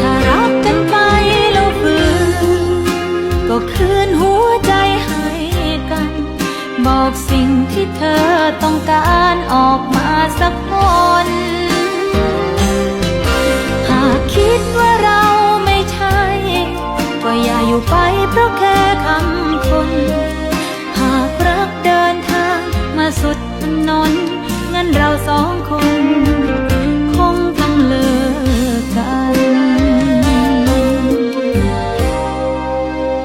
ถ้ารักกันไปแล้วฝืนก็คืนหัวใจให้กัน บอกสิ่งที่เธอต้องการออกมาสักคนหากคิดว่าเราไม่ใช่ ก็อย่าอยู่ไปเพราะแค่คำคนหากรักเดินทางมาสุดถนนงั้นเราสองคน